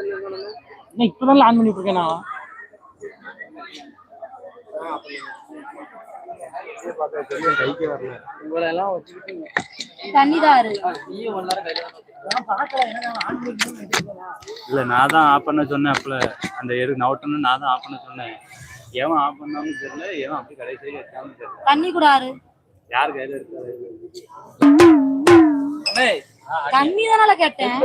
இன்னும் இப்பதான் ஆன் பண்ணிட்டு இருக்கேன் நான். இல்ல நான் தான் ஆஃப் பண்ண சொன்னேன் அப்பல. அந்த எரு நவுட்டன்னு நான் தான் ஆஃப் பண்ண சொன்னேன். எவன் ஆஃப் பண்ணான்னு தெரியல எவன் அப்படி கடைசி தெரியல. தண்ணி கூடாரு. யார் கையில இருக்காரு? தண்ணி தானால கேட்டேன்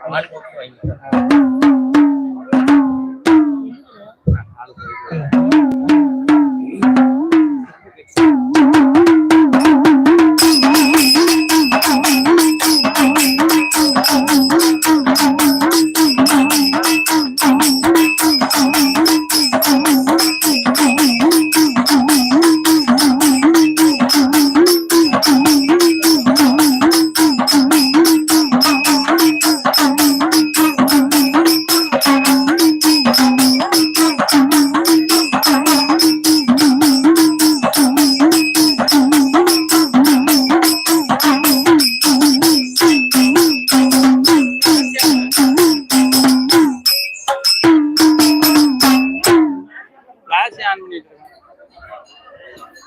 ஃபிளாஷ்